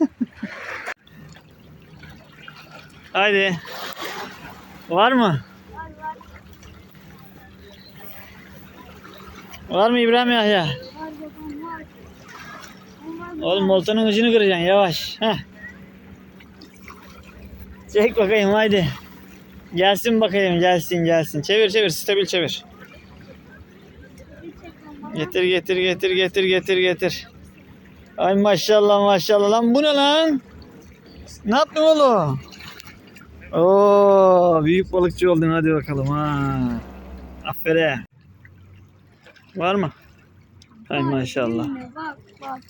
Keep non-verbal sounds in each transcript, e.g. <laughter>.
<laughs> Haydi. Var mı? Var mı İbrahim Yahya? Oğlum oltanın ucunu kıracaksın yavaş. Heh. Çek bakayım haydi. Gelsin bakayım gelsin gelsin. Çevir çevir stabil çevir. Getir getir getir getir getir getir. Ay maşallah maşallah lan bu ne lan? Ne yaptın oğlum? Oo büyük balıkçı oldun hadi bakalım ha. Aferin. Var mı? Ay maşallah. Bak bak.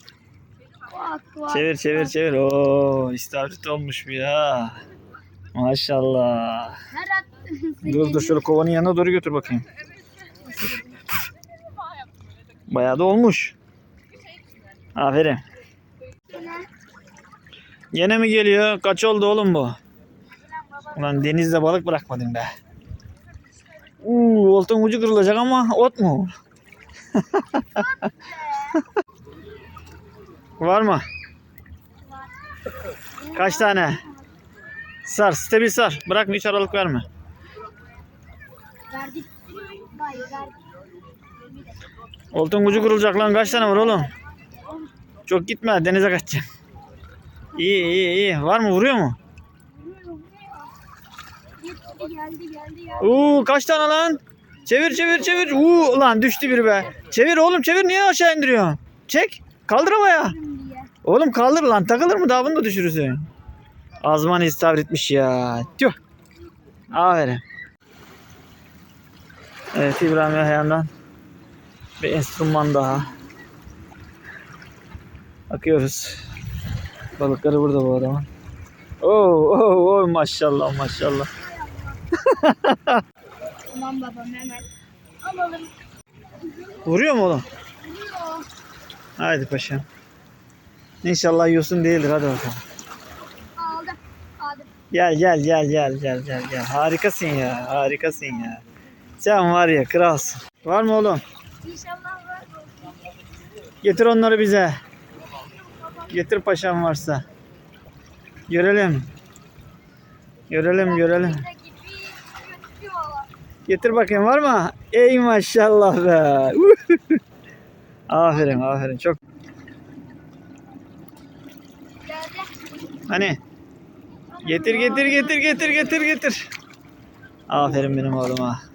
Bak bak. Çevir çevir çevir. Oo istavrit olmuş bir ya. Maşallah. <laughs> Dur dur şöyle kovanın yanına doğru götür bakayım. Bayağı da olmuş. Aferin. Yine mi geliyor? Kaç oldu oğlum bu? Ulan denizde balık bırakmadın be. Uuu oltanın ucu kırılacak ama ot mu? <laughs> Var mı? Kaç tane? Sar, stabil sar. Bırakma hiç aralık verme. Verdik. Ucu kırılacak lan. Kaç tane var oğlum? Çok gitme denize kaçacaksın. İyi iyi iyi. Var mı vuruyor mu? Gitti geldi geldi geldi. Kaç tane lan? Çevir çevir çevir. Uuu lan düştü biri be. Çevir oğlum çevir niye aşağı indiriyorsun? Çek. Kaldır havaya. diye. Oğlum kaldır lan takılır mı daha bunu da düşürürsün. Azman istavritmiş ya. Tüh. Aferin. Evet İbrahim Yahya'ndan bir enstrüman daha. Bakıyoruz. Balıkları burada bu adamın. Oo, oo, oo maşallah maşallah. Tamam babam hemen. Alalım. Vuruyor mu oğlum? Vuruyor. Haydi paşam. İnşallah yosun değildir hadi bakalım. Aldım. Aldım. Gel gel gel gel gel gel gel. Harikasın ya harikasın ya. Sen var ya kralsın. Var mı oğlum? İnşallah var. Getir onları bize. Getir paşam varsa. Görelim. Görelim görelim. Getir bakayım var mı? Ey maşallah be. <laughs> aferin aferin çok. Hani? Getir getir getir getir getir getir. Aferin benim oğluma.